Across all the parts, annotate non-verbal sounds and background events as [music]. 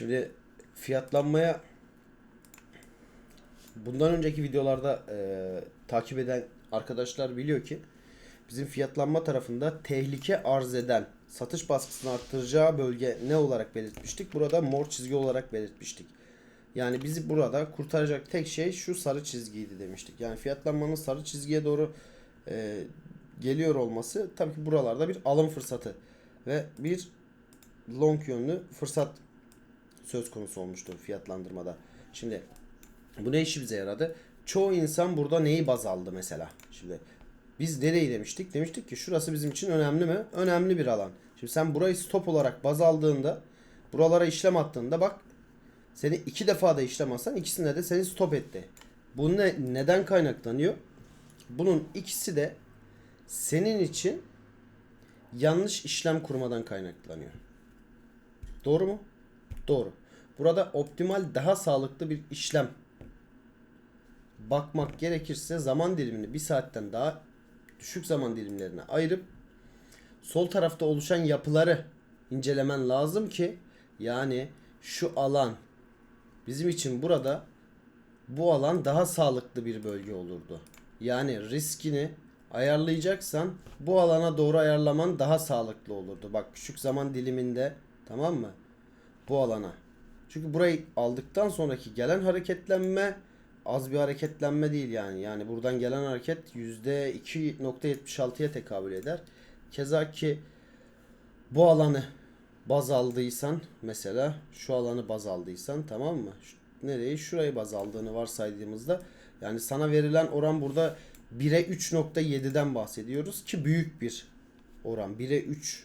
Şimdi fiyatlanmaya bundan önceki videolarda e, takip eden arkadaşlar biliyor ki bizim fiyatlanma tarafında tehlike arz eden satış baskısını arttıracağı bölge ne olarak belirtmiştik? Burada mor çizgi olarak belirtmiştik. Yani bizi burada kurtaracak tek şey şu sarı çizgiydi demiştik. Yani fiyatlanmanın sarı çizgiye doğru e, geliyor olması tabii ki buralarda bir alım fırsatı ve bir long yönlü fırsat söz konusu olmuştu fiyatlandırmada. Şimdi bu ne işi bize yaradı? Çoğu insan burada neyi baz aldı mesela? Şimdi biz nereyi demiştik? Demiştik ki şurası bizim için önemli mi? Önemli bir alan. Şimdi sen burayı stop olarak baz aldığında buralara işlem attığında bak seni iki defa da işlem atsan ikisinde de seni stop etti. Bu ne, neden kaynaklanıyor? Bunun ikisi de senin için yanlış işlem kurmadan kaynaklanıyor. Doğru mu? Doğru. Burada optimal daha sağlıklı bir işlem bakmak gerekirse zaman dilimini bir saatten daha düşük zaman dilimlerine ayırıp sol tarafta oluşan yapıları incelemen lazım ki yani şu alan bizim için burada bu alan daha sağlıklı bir bölge olurdu. Yani riskini ayarlayacaksan bu alana doğru ayarlaman daha sağlıklı olurdu. Bak küçük zaman diliminde tamam mı? Bu alana. Çünkü burayı aldıktan sonraki gelen hareketlenme az bir hareketlenme değil yani. Yani buradan gelen hareket %2.76'ya tekabül eder. Keza ki bu alanı baz aldıysan mesela şu alanı baz aldıysan tamam mı? Nereyi? Şurayı baz aldığını varsaydığımızda yani sana verilen oran burada 1'e 3.7'den bahsediyoruz ki büyük bir oran. 1'e 3.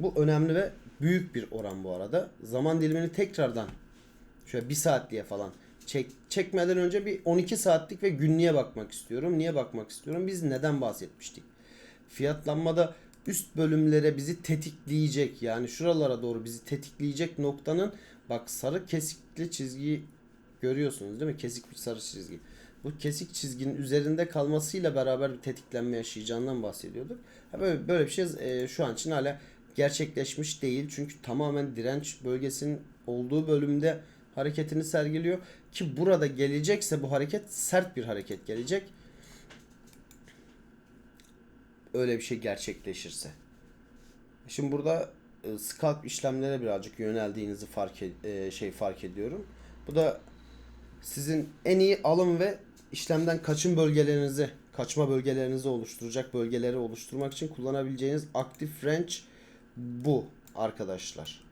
Bu önemli ve büyük bir oran bu arada. Zaman dilimini tekrardan şöyle bir saat diye falan çek, çekmeden önce bir 12 saatlik ve günlüğe bakmak istiyorum. Niye bakmak istiyorum? Biz neden bahsetmiştik? Fiyatlanmada üst bölümlere bizi tetikleyecek yani şuralara doğru bizi tetikleyecek noktanın bak sarı kesikli çizgiyi görüyorsunuz değil mi? Kesik bir sarı çizgi. Bu kesik çizginin üzerinde kalmasıyla beraber bir tetiklenme yaşayacağından bahsediyorduk. Böyle, böyle bir şey e, şu an için hala gerçekleşmiş değil. Çünkü tamamen direnç bölgesinin olduğu bölümde hareketini sergiliyor. Ki burada gelecekse bu hareket sert bir hareket gelecek. Öyle bir şey gerçekleşirse. Şimdi burada e, scalp işlemlere birazcık yöneldiğinizi fark e- şey fark ediyorum. Bu da sizin en iyi alım ve işlemden kaçın bölgelerinizi, kaçma bölgelerinizi oluşturacak bölgeleri oluşturmak için kullanabileceğiniz aktif range bu arkadaşlar.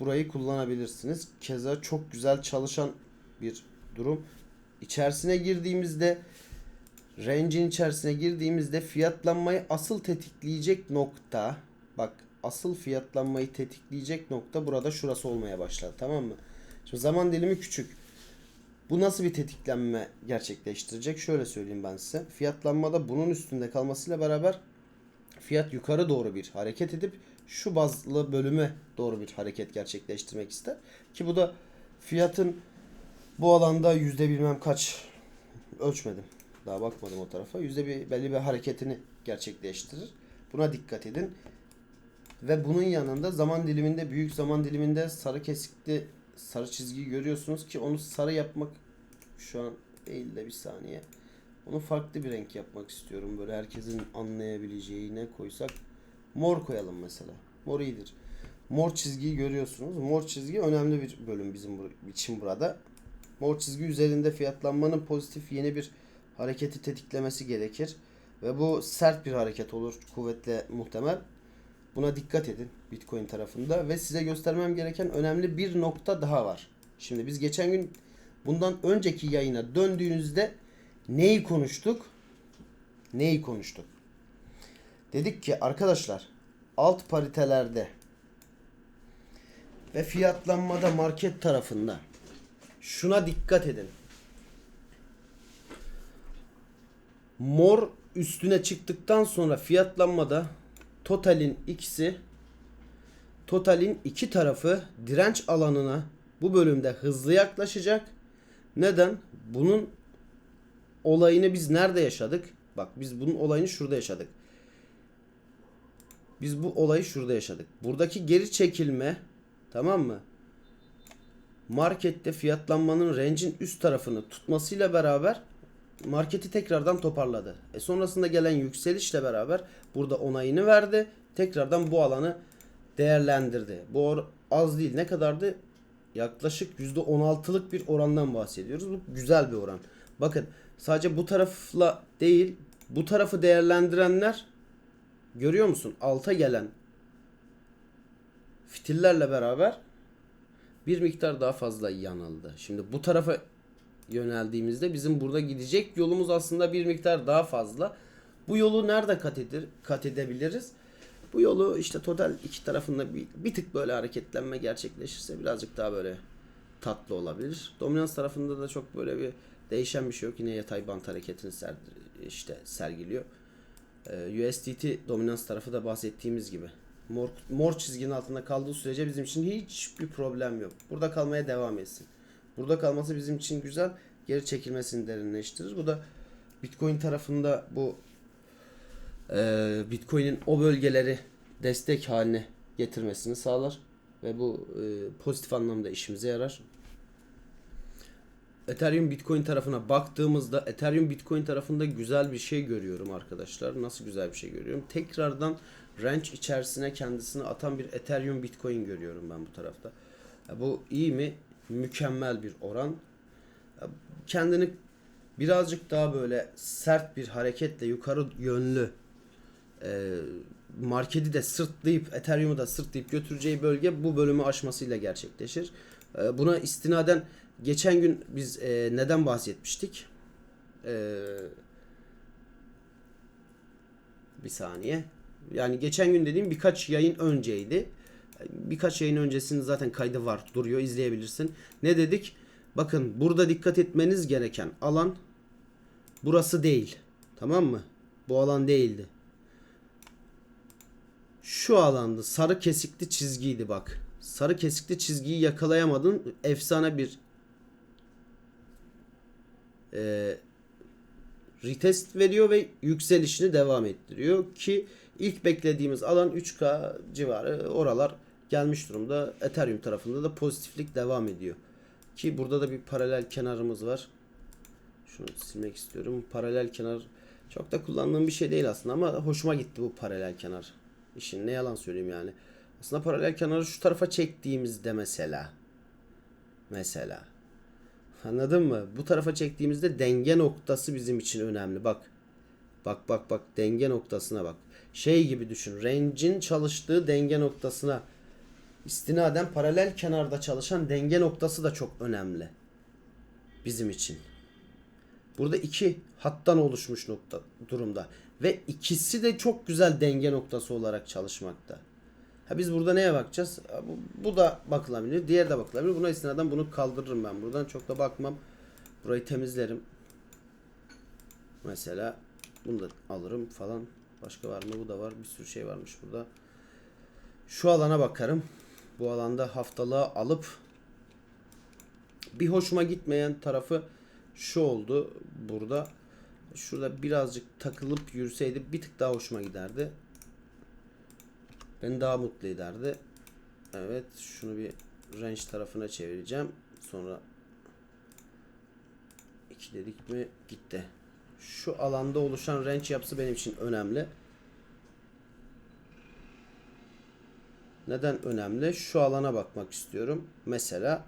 Burayı kullanabilirsiniz. Keza çok güzel çalışan bir durum. İçerisine girdiğimizde range'in içerisine girdiğimizde fiyatlanmayı asıl tetikleyecek nokta bak asıl fiyatlanmayı tetikleyecek nokta burada şurası olmaya başladı tamam mı? Şimdi zaman dilimi küçük. Bu nasıl bir tetiklenme gerçekleştirecek? Şöyle söyleyeyim ben size. Fiyatlanmada bunun üstünde kalmasıyla beraber fiyat yukarı doğru bir hareket edip şu bazlı bölüme doğru bir hareket gerçekleştirmek ister. Ki bu da fiyatın bu alanda yüzde bilmem kaç ölçmedim. Daha bakmadım o tarafa. Yüzde bir belli bir hareketini gerçekleştirir. Buna dikkat edin. Ve bunun yanında zaman diliminde büyük zaman diliminde sarı kesikli sarı çizgiyi görüyorsunuz ki onu sarı yapmak şu an değil de bir saniye. Onu farklı bir renk yapmak istiyorum. Böyle herkesin anlayabileceği ne koysak mor koyalım mesela. Mor iyidir. Mor çizgiyi görüyorsunuz. Mor çizgi önemli bir bölüm bizim için burada. Mor çizgi üzerinde fiyatlanmanın pozitif yeni bir hareketi tetiklemesi gerekir. Ve bu sert bir hareket olur kuvvetle muhtemel. Buna dikkat edin Bitcoin tarafında ve size göstermem gereken önemli bir nokta daha var. Şimdi biz geçen gün bundan önceki yayına döndüğünüzde neyi konuştuk? Neyi konuştuk? Dedik ki arkadaşlar alt paritelerde ve fiyatlanmada market tarafında şuna dikkat edin. Mor üstüne çıktıktan sonra fiyatlanmada totalin ikisi totalin iki tarafı direnç alanına bu bölümde hızlı yaklaşacak. Neden? Bunun olayını biz nerede yaşadık? Bak biz bunun olayını şurada yaşadık. Biz bu olayı şurada yaşadık. Buradaki geri çekilme Tamam mı? Markette fiyatlanmanın range'in üst tarafını tutmasıyla beraber marketi tekrardan toparladı. E sonrasında gelen yükselişle beraber burada onayını verdi. Tekrardan bu alanı değerlendirdi. Bu az değil. Ne kadardı? Yaklaşık %16'lık bir orandan bahsediyoruz. Bu güzel bir oran. Bakın sadece bu tarafla değil bu tarafı değerlendirenler görüyor musun? Alta gelen fitillerle beraber bir miktar daha fazla yanıldı. Şimdi bu tarafa yöneldiğimizde bizim burada gidecek yolumuz aslında bir miktar daha fazla. Bu yolu nerede kat, edir, kat edebiliriz? Bu yolu işte total iki tarafında bir, bir tık böyle hareketlenme gerçekleşirse birazcık daha böyle tatlı olabilir. Dominans tarafında da çok böyle bir değişen bir şey yok. Yine yatay bant hareketini ser, işte sergiliyor. Ee, USDT dominans tarafı da bahsettiğimiz gibi. Mor, mor çizginin altında kaldığı sürece bizim için hiçbir problem yok. Burada kalmaya devam etsin. Burada kalması bizim için güzel. Geri çekilmesini derinleştirir. Bu da Bitcoin tarafında bu e, Bitcoin'in o bölgeleri destek haline getirmesini sağlar ve bu e, pozitif anlamda işimize yarar. Ethereum Bitcoin tarafına baktığımızda Ethereum Bitcoin tarafında güzel bir şey görüyorum arkadaşlar. Nasıl güzel bir şey görüyorum? Tekrardan range içerisine kendisini atan bir Ethereum Bitcoin görüyorum ben bu tarafta. Bu iyi mi? Mükemmel bir oran. Kendini birazcık daha böyle sert bir hareketle yukarı yönlü e, marketi de sırtlayıp Ethereum'u da sırtlayıp götüreceği bölge bu bölümü aşmasıyla gerçekleşir. E, buna istinaden geçen gün biz e, neden bahsetmiştik? E, bir saniye. Yani geçen gün dediğim birkaç yayın önceydi. Birkaç yayın öncesinin zaten kaydı var. Duruyor izleyebilirsin. Ne dedik? Bakın burada dikkat etmeniz gereken alan burası değil. Tamam mı? Bu alan değildi. Şu alanda sarı kesikli çizgiydi bak. Sarı kesikli çizgiyi yakalayamadın. Efsane bir e, retest veriyor ve yükselişini devam ettiriyor ki ilk beklediğimiz alan 3K civarı oralar gelmiş durumda. Ethereum tarafında da pozitiflik devam ediyor. Ki burada da bir paralel kenarımız var. Şunu silmek istiyorum. Paralel kenar çok da kullandığım bir şey değil aslında ama hoşuma gitti bu paralel kenar. İşin ne yalan söyleyeyim yani. Aslında paralel kenarı şu tarafa çektiğimizde mesela mesela Anladın mı? Bu tarafa çektiğimizde denge noktası bizim için önemli. Bak. Bak bak bak denge noktasına bak. Şey gibi düşün. Range'in çalıştığı denge noktasına istinaden paralel kenarda çalışan denge noktası da çok önemli. Bizim için. Burada iki hattan oluşmuş nokta durumda. Ve ikisi de çok güzel denge noktası olarak çalışmakta. Ha biz burada neye bakacağız? Bu, bu da bakılabilir. Diğer de bakılabilir. Buna istinaden bunu kaldırırım ben buradan. Çok da bakmam. Burayı temizlerim. Mesela bunu da alırım falan. Başka var mı? Bu da var. Bir sürü şey varmış burada. Şu alana bakarım. Bu alanda haftalığı alıp bir hoşuma gitmeyen tarafı şu oldu burada. Şurada birazcık takılıp yürüseydi bir tık daha hoşuma giderdi. Beni daha mutlu ederdi. Evet şunu bir range tarafına çevireceğim. Sonra iki dedik mi gitti. Şu alanda oluşan range yapısı benim için önemli. Neden önemli? Şu alana bakmak istiyorum. Mesela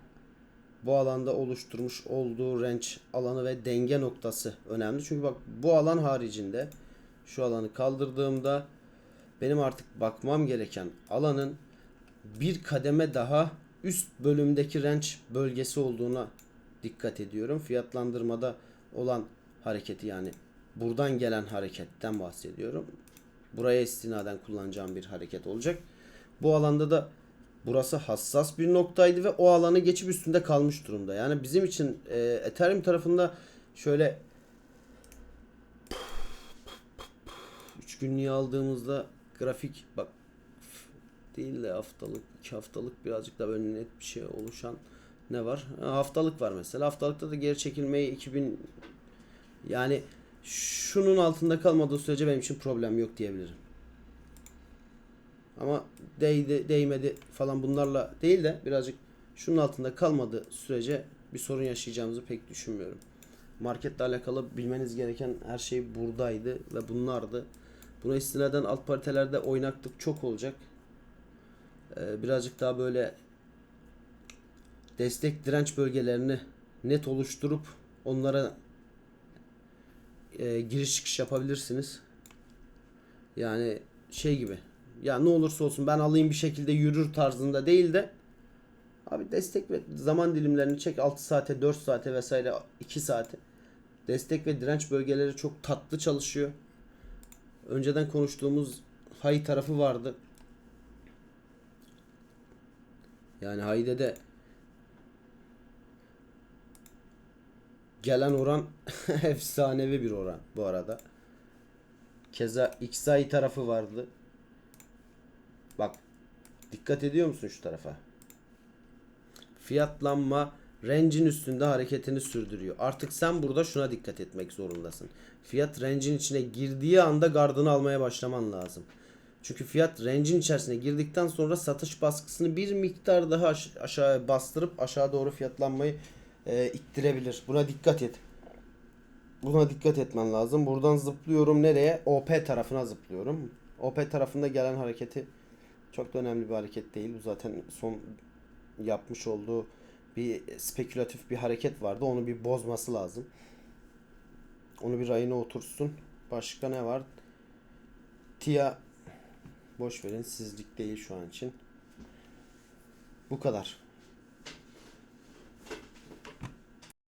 bu alanda oluşturmuş olduğu range alanı ve denge noktası önemli. Çünkü bak bu alan haricinde şu alanı kaldırdığımda benim artık bakmam gereken alanın bir kademe daha üst bölümdeki range bölgesi olduğuna dikkat ediyorum. Fiyatlandırmada olan hareketi yani buradan gelen hareketten bahsediyorum. Buraya istinaden kullanacağım bir hareket olacak. Bu alanda da burası hassas bir noktaydı ve o alanı geçip üstünde kalmış durumda. Yani bizim için e, Ethereum tarafında şöyle 3 günlüğü aldığımızda grafik bak değil de haftalık, iki haftalık birazcık da böyle net bir şey oluşan ne var? Ha, haftalık var mesela. Haftalıkta da geri çekilmeyi 2000 yani şunun altında kalmadığı sürece benim için problem yok diyebilirim. Ama değdi, değmedi falan bunlarla değil de birazcık şunun altında kalmadığı sürece bir sorun yaşayacağımızı pek düşünmüyorum. Marketle alakalı bilmeniz gereken her şey buradaydı ve bunlardı. Buna istinaden alt paritelerde oynaklık çok olacak. Ee, birazcık daha böyle destek direnç bölgelerini net oluşturup onlara e, giriş çıkış yapabilirsiniz. Yani şey gibi. Ya ne olursa olsun ben alayım bir şekilde yürür tarzında değil de abi destek ve zaman dilimlerini çek 6 saate 4 saate vesaire 2 saate. Destek ve direnç bölgeleri çok tatlı çalışıyor. Önceden konuştuğumuz hay tarafı vardı. Yani hayde de gelen oran [laughs] efsanevi bir oran bu arada. Keza XI tarafı vardı. Bak dikkat ediyor musun şu tarafa? Fiyatlanma range'in üstünde hareketini sürdürüyor. Artık sen burada şuna dikkat etmek zorundasın. Fiyat range'in içine girdiği anda gardını almaya başlaman lazım. Çünkü fiyat range'in içerisine girdikten sonra satış baskısını bir miktar daha aş- aşağıya bastırıp aşağı doğru fiyatlanmayı e, ittirebilir. Buna dikkat et. Buna dikkat etmen lazım. Buradan zıplıyorum nereye? OP tarafına zıplıyorum. OP tarafında gelen hareketi çok da önemli bir hareket değil. Bu zaten son yapmış olduğu bir spekülatif bir hareket vardı. Onu bir bozması lazım. Onu bir rayına otursun. Başka ne var? Tia boş verin sizlik değil şu an için. Bu kadar.